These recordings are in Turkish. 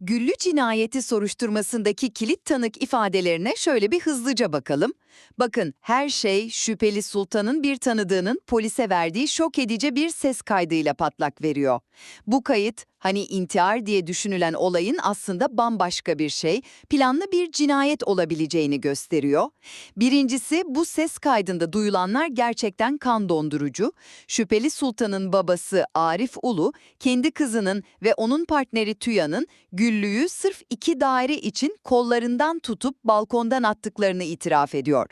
Güllü cinayeti soruşturmasındaki kilit tanık ifadelerine şöyle bir hızlıca bakalım. Bakın her şey şüpheli sultanın bir tanıdığının polise verdiği şok edici bir ses kaydıyla patlak veriyor. Bu kayıt hani intihar diye düşünülen olayın aslında bambaşka bir şey, planlı bir cinayet olabileceğini gösteriyor. Birincisi bu ses kaydında duyulanlar gerçekten kan dondurucu. Şüpheli sultanın babası Arif Ulu, kendi kızının ve onun partneri Tüya'nın Güllü'yü sırf iki daire için kollarından tutup balkondan attıklarını itiraf ediyor.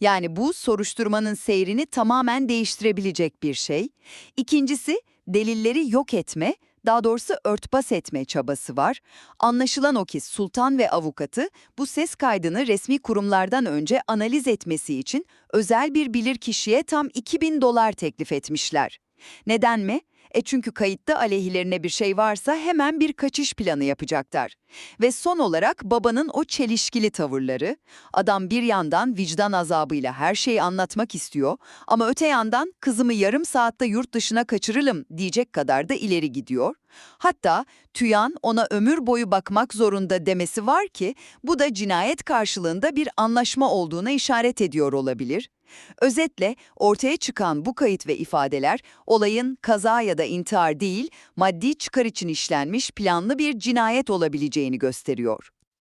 Yani bu soruşturmanın seyrini tamamen değiştirebilecek bir şey. İkincisi delilleri yok etme, daha doğrusu örtbas etme çabası var. Anlaşılan o ki sultan ve avukatı bu ses kaydını resmi kurumlardan önce analiz etmesi için özel bir bilirkişiye tam 2000 dolar teklif etmişler. Neden mi? E çünkü kayıtta aleyhilerine bir şey varsa hemen bir kaçış planı yapacaklar. Ve son olarak babanın o çelişkili tavırları. Adam bir yandan vicdan azabıyla her şeyi anlatmak istiyor ama öte yandan kızımı yarım saatte yurt dışına kaçırırım diyecek kadar da ileri gidiyor. Hatta Tüyan ona ömür boyu bakmak zorunda demesi var ki bu da cinayet karşılığında bir anlaşma olduğuna işaret ediyor olabilir. Özetle ortaya çıkan bu kayıt ve ifadeler olayın kaza ya da intihar değil, maddi çıkar için işlenmiş planlı bir cinayet olabileceğini gösteriyor.